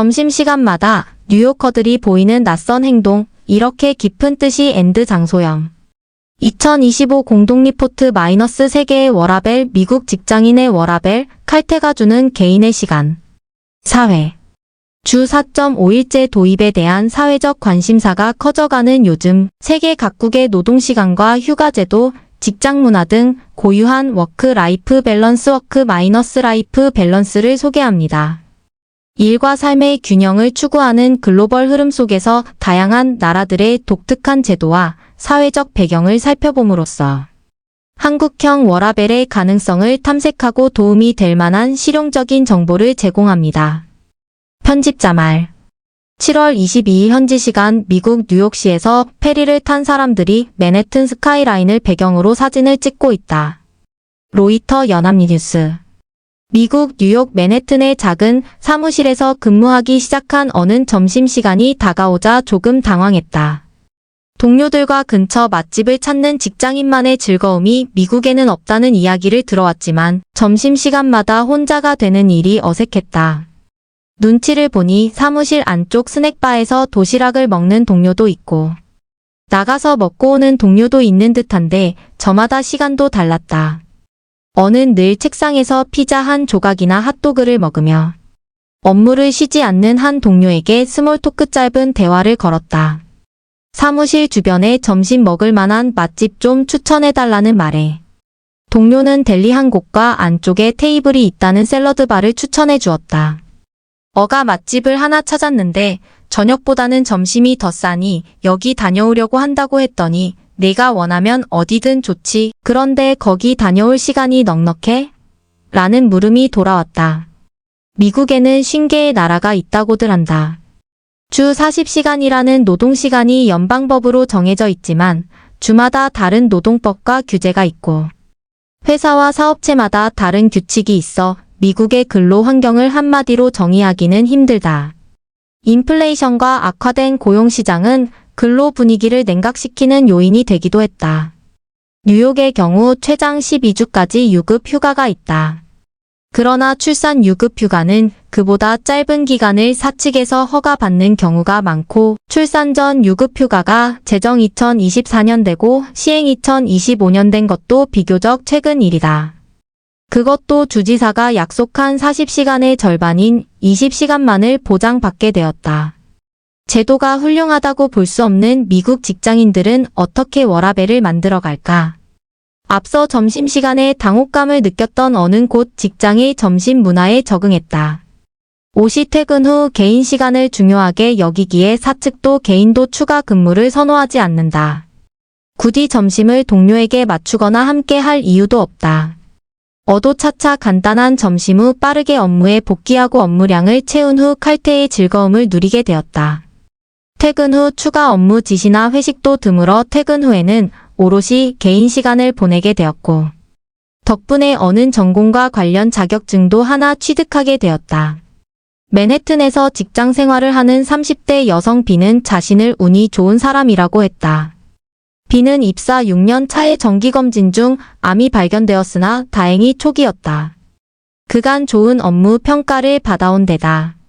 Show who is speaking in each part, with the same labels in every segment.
Speaker 1: 점심시간마다 뉴요커들이 보이는 낯선 행동, 이렇게 깊은 뜻이 엔드 장소영. 2025 공동리포트 마이너스 세계의 워라벨 미국 직장인의 워라벨 칼퇴가 주는 개인의 시간. 사회. 주 4.5일제 도입에 대한 사회적 관심사가 커져가는 요즘 세계 각국의 노동시간과 휴가제도, 직장 문화 등 고유한 워크 라이프 밸런스 워크 마이너스 라이프 밸런스를 소개합니다. 일과 삶의 균형을 추구하는 글로벌 흐름 속에서 다양한 나라들의 독특한 제도와 사회적 배경을 살펴봄으로써 한국형 워라벨의 가능성을 탐색하고 도움이 될 만한 실용적인 정보를 제공합니다. 편집자 말 7월 22일 현지 시간 미국 뉴욕시에서 페리를 탄 사람들이 맨해튼 스카이라인을 배경으로 사진을 찍고 있다. 로이터 연합뉴스 미국 뉴욕 맨해튼의 작은 사무실에서 근무하기 시작한 어는 점심시간이 다가오자 조금 당황했다. 동료들과 근처 맛집을 찾는 직장인만의 즐거움이 미국에는 없다는 이야기를 들어왔지만 점심시간마다 혼자가 되는 일이 어색했다. 눈치를 보니 사무실 안쪽 스낵바에서 도시락을 먹는 동료도 있고 나가서 먹고 오는 동료도 있는 듯한데 저마다 시간도 달랐다. 어는 늘 책상에서 피자 한 조각이나 핫도그를 먹으며 업무를 쉬지 않는 한 동료에게 스몰 토크 짧은 대화를 걸었다. 사무실 주변에 점심 먹을 만한 맛집 좀 추천해달라는 말에 동료는 델리 한 곳과 안쪽에 테이블이 있다는 샐러드 바를 추천해 주었다. 어가 맛집을 하나 찾았는데 저녁보다는 점심이 더 싸니 여기 다녀오려고 한다고 했더니 내가 원하면 어디든 좋지. 그런데 거기 다녀올 시간이 넉넉해? 라는 물음이 돌아왔다. 미국에는 쉰개의 나라가 있다고들 한다. 주 40시간이라는 노동시간이 연방법으로 정해져 있지만 주마다 다른 노동법과 규제가 있고 회사와 사업체마다 다른 규칙이 있어 미국의 근로 환경을 한마디로 정의하기는 힘들다. 인플레이션과 악화된 고용시장은 근로 분위기를 냉각시키는 요인이 되기도 했다. 뉴욕의 경우 최장 12주까지 유급 휴가가 있다. 그러나 출산 유급 휴가는 그보다 짧은 기간을 사측에서 허가받는 경우가 많고 출산 전 유급 휴가가 제정 2024년 되고 시행 2025년 된 것도 비교적 최근 일이다. 그것도 주지사가 약속한 40시간의 절반인 20시간만을 보장받게 되었다. 제도가 훌륭하다고 볼 수 없는 미국 직장인들은 어떻게 워라벨을 만들어갈까? 앞서 점심시간에 당혹감을 느꼈던 어느 곳 직장의 점심 문화에 적응했다. 오시 퇴근 후 개인 시간을 중요하게 여기기에 사측도 개인도 추가 근무를 선호하지 않는다. 굳이 점심을 동료에게 맞추거나 함께 할 이유도 없다. 어도 차차 간단한 점심 후 빠르게 업무에 복귀하고 업무량을 채운 후 칼퇴의 즐거움을 누리게 되었다. 퇴근 후 추가 업무 지시나 회식도 드물어 퇴근 후에는 오롯이 개인 시간을 보내게 되었고 덕분에 어는 전공과 관련 자격증도 하나 취득하게 되었다. 맨해튼에서 직장 생활을 하는 30대 여성 B는 자신을 운이 좋은 사람이라고 했다. B는 입사 6년 차의 정기검진 중 암이 발견되었으나 다행히 초기였다. 그간 좋은 업무 평가를 받아온 데다.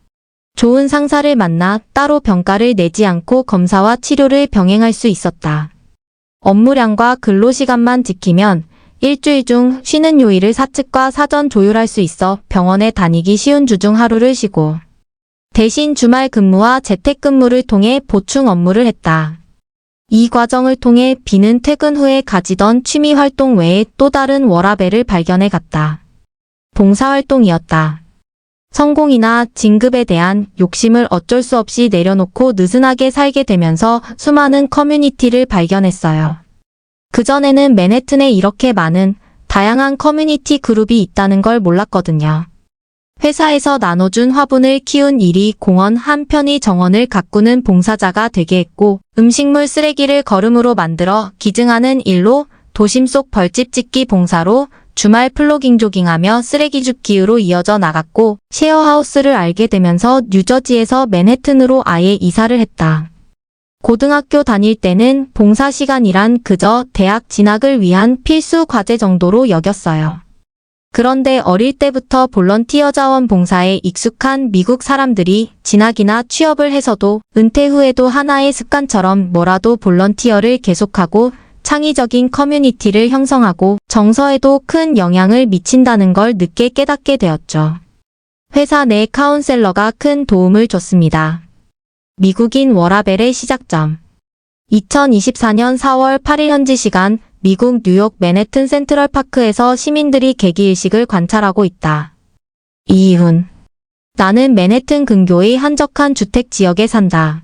Speaker 1: 좋은 상사를 만나 따로 병가를 내지 않고 검사와 치료를 병행할 수 있었다. 업무량과 근로시간만 지키면 일주일 중 쉬는 요일을 사측과 사전 조율할 수 있어 병원에 다니기 쉬운 주중 하루를 쉬고 대신 주말 근무와 재택근무를 통해 보충 업무를 했다. 이 과정을 통해 비는 퇴근 후에 가지던 취미 활동 외에 또 다른 워라벨을 발견해 갔다. 봉사활동이었다. 성공이나 진급에 대한 욕심을 어쩔 수 없이 내려놓고 느슨하게 살게 되면서 수많은 커뮤니티를 발견했어요. 그전에는 맨해튼에 이렇게 많은 다양한 커뮤니티 그룹이 있다는 걸 몰랐거든요. 회사에서 나눠준 화분을 키운 일이 공원 한 편의 정원을 가꾸는 봉사자가 되게 했고 음식물 쓰레기를 걸음으로 만들어 기증하는 일로 도심 속 벌집 짓기 봉사로 주말 플로깅 조깅하며 쓰레기 줍기로 이어져 나갔고 쉐어하우스를 알게 되면서 뉴저지에서 맨해튼으로 아예 이사를 했다. 고등학교 다닐 때는 봉사 시간이란 그저 대학 진학을 위한 필수 과제 정도로 여겼어요. 그런데 어릴 때부터 볼런티어 자원 봉사에 익숙한 미국 사람들이 진학이나 취업을 해서도 은퇴 후에도 하나의 습관처럼 뭐라도 볼런티어를 계속하고 창의적인 커뮤니티를 형성하고 정서에도 큰 영향을 미친다는 걸 늦게 깨닫게 되었죠. 회사 내 카운셀러가 큰 도움을 줬습니다. 미국인 워라벨의 시작점. 2024년 4월 8일 현지 시간 미국 뉴욕 맨해튼 센트럴 파크에서 시민들이 개기일식을 관찰하고 있다. 이이훈. 나는 맨해튼 근교의 한적한 주택 지역에 산다.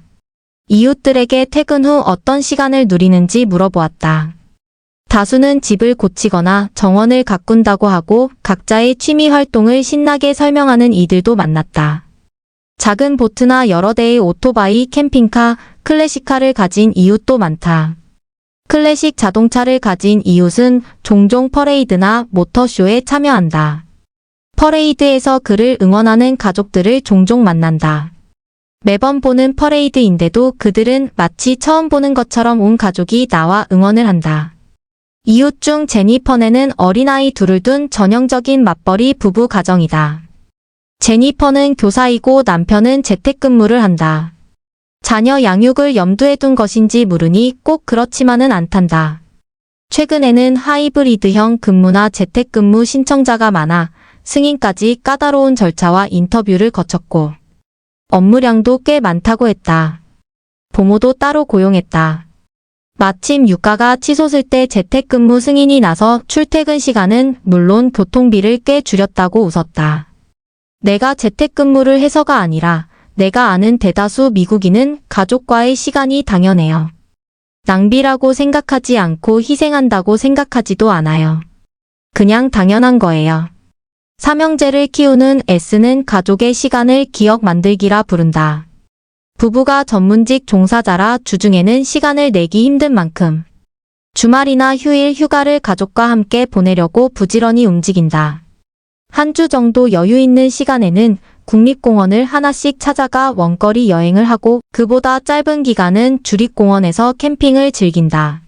Speaker 1: 이웃들에게 퇴근 후 어떤 시간을 누리는지 물어보았다. 다수는 집을 고치거나 정원을 가꾼다고 하고 각자의 취미 활동을 신나게 설명하는 이들도 만났다. 작은 보트나 여러 대의 오토바이, 캠핑카, 클래식카를 가진 이웃도 많다. 클래식 자동차를 가진 이웃은 종종 퍼레이드나 모터쇼에 참여한다. 퍼레이드에서 그를 응원하는 가족들을 종종 만난다. 매번 보는 퍼레이드인데도 그들은 마치 처음 보는 것처럼 온 가족이 나와 응원을 한다. 이웃 중 제니퍼네는 어린아이 둘을 둔 전형적인 맞벌이 부부 가정이다. 제니퍼는 교사이고 남편은 재택근무를 한다. 자녀 양육을 염두에 둔 것인지 물으니 꼭 그렇지만은 않단다. 최근에는 하이브리드형 근무나 재택근무 신청자가 많아 승인까지 까다로운 절차와 인터뷰를 거쳤고 업무량도 꽤 많다고 했다. 부모도 따로 고용했다. 마침 유가가 치솟을 때 재택근무 승인이 나서 출퇴근 시간은 물론 교통비를 꽤 줄였다고 웃었다. 내가 재택근무를 해서가 아니라 내가 아는 대다수 미국인은 가족과의 시간이 당연해요. 낭비라고 생각하지 않고 희생한다고 생각하지도 않아요. 그냥 당연한 거예요. 삼형제를 키우는 S는 가족의 시간을 기억 만들기라 부른다. 부부가 전문직 종사자라 주중에는 시간을 내기 힘든 만큼 주말이나 휴일 휴가를 가족과 함께 보내려고 부지런히 움직인다. 한 주 정도 여유 있는 시간에는 국립공원을 하나씩 찾아가 원거리 여행을 하고 그보다 짧은 기간은 주립공원에서 캠핑을 즐긴다.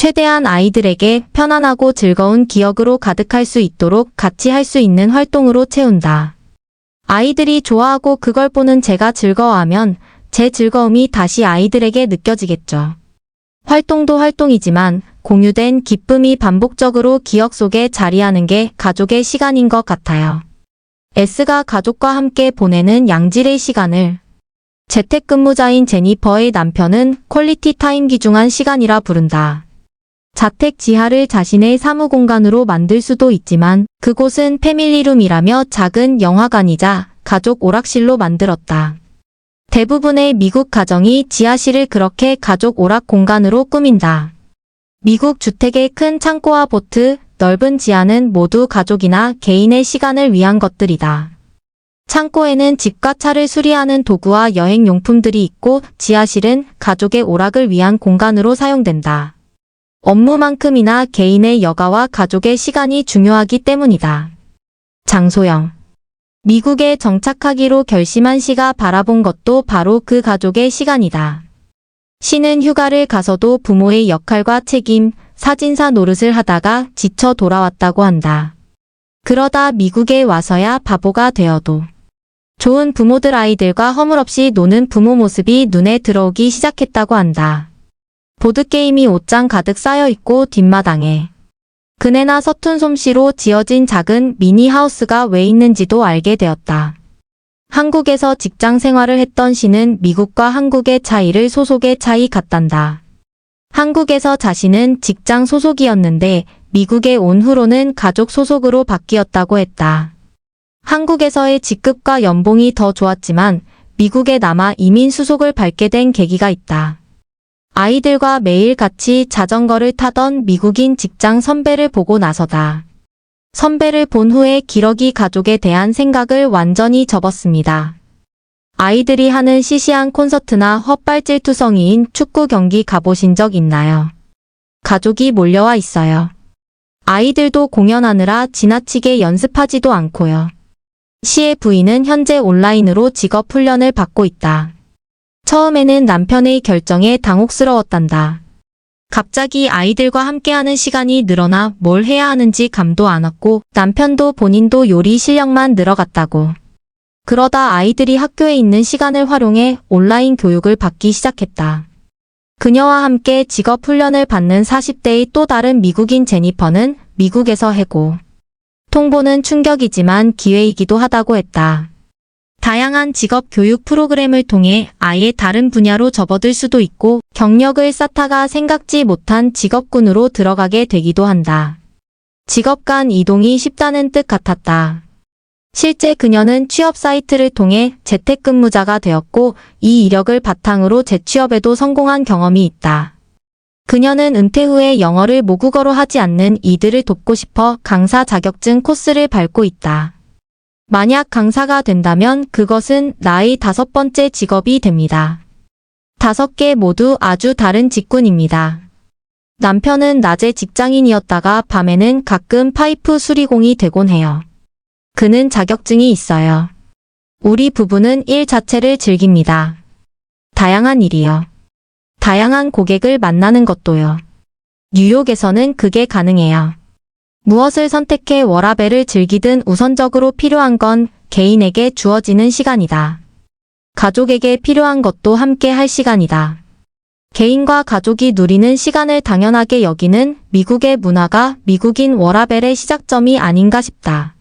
Speaker 1: 최대한 아이들에게 편안하고 즐거운 기억으로 가득할 수 있도록 같이 할 수 있는 활동으로 채운다. 아이들이 좋아하고 그걸 보는 제가 즐거워하면 제 즐거움이 다시 아이들에게 느껴지겠죠. 활동도 활동이지만 공유된 기쁨이 반복적으로 기억 속에 자리하는 게 가족의 시간인 것 같아요. S가 가족과 함께 보내는 양질의 시간을 재택근무자인 제니퍼의 남편은 퀄리티 타임 기중한 시간이라 부른다. 자택 지하를 자신의 사무 공간으로 만들 수도 있지만 그곳은 패밀리룸이라며 작은 영화관이자 가족 오락실로 만들었다. 대부분의 미국 가정이 지하실을 그렇게 가족 오락 공간으로 꾸민다. 미국 주택의 큰 창고와 보트, 넓은 지하는 모두 가족이나 개인의 시간을 위한 것들이다. 창고에는 집과 차를 수리하는 도구와 여행 용품들이 있고 지하실은 가족의 오락을 위한 공간으로 사용된다. 업무만큼이나 개인의 여가와 가족의 시간이 중요하기 때문이다. 장소영 미국에 정착하기로 결심한 시가 바라본 것도 바로 그 가족의 시간이다. 시는 휴가를 가서도 부모의 역할과 책임, 사진사 노릇을 하다가 지쳐 돌아왔다고 한다. 그러다 미국에 와서야 바보가 되어도 좋은 부모들 아이들과 허물없이 노는 부모 모습이 눈에 들어오기 시작했다고 한다. 보드게임이 옷장 가득 쌓여 있고 뒷마당에 그네나 서툰 솜씨로 지어진 작은 미니 하우스가 왜 있는지도 알게 되었다. 한국에서 직장 생활을 했던 시는 미국과 한국의 차이를 소속의 차이 같단다. 한국에서 자신은 직장 소속이었는데 미국에 온 후로는 가족 소속으로 바뀌었다고 했다. 한국에서의 직급과 연봉이 더 좋았지만 미국에 남아 이민 수속을 밟게 된 계기가 있다. 아이들과 매일 같이 자전거를 타던 미국인 직장 선배를 보고 나서다. 선배를 본 후에 기러기 가족에 대한 생각을 완전히 접었습니다. 아이들이 하는 시시한 콘서트나 헛발질 투성이인 축구 경기 가보신 적 있나요? 가족이 몰려와 있어요. 아이들도 공연하느라 지나치게 연습하지도 않고요. 시의 부인은 현재 온라인으로 직업 훈련을 받고 있다. 처음에는 남편의 결정에 당혹스러웠단다. 갑자기 아이들과 함께하는 시간이 늘어나 뭘 해야 하는지 감도 안 왔고 남편도 본인도 요리 실력만 늘어갔다고. 그러다 아이들이 학교에 있는 시간을 활용해 온라인 교육을 받기 시작했다. 그녀와 함께 직업 훈련을 받는 40대의 또 다른 미국인 제니퍼는 미국에서 해고. 통보는 충격이지만 기회이기도 하다고 했다. 다양한 직업 교육 프로그램을 통해 아예 다른 분야로 접어들 수도 있고 경력을 쌓다가 생각지 못한 직업군으로 들어가게 되기도 한다. 직업 간 이동이 쉽다는 뜻 같았다. 실제 그녀는 취업 사이트를 통해 재택근무자가 되었고 이 이력을 바탕으로 재취업에도 성공한 경험이 있다. 그녀는 은퇴 후에 영어를 모국어로 하지 않는 이들을 돕고 싶어 강사 자격증 코스를 밟고 있다. 만약 강사가 된다면 그것은 나의 다섯 번째 직업이 됩니다. 다섯 개 모두 아주 다른 직군입니다. 남편은 낮에 직장인이었다가 밤에는 가끔 파이프 수리공이 되곤 해요. 그는 자격증이 있어요. 우리 부부는 일 자체를 즐깁니다. 다양한 일이요. 다양한 고객을 만나는 것도요. 뉴욕에서는 그게 가능해요. 무엇을 선택해 워라벨을 즐기든 우선적으로 필요한 건 개인에게 주어지는 시간이다. 가족에게 필요한 것도 함께 할 시간이다. 개인과 가족이 누리는 시간을 당연하게 여기는 미국의 문화가 미국인 워라벨의 시작점이 아닌가 싶다.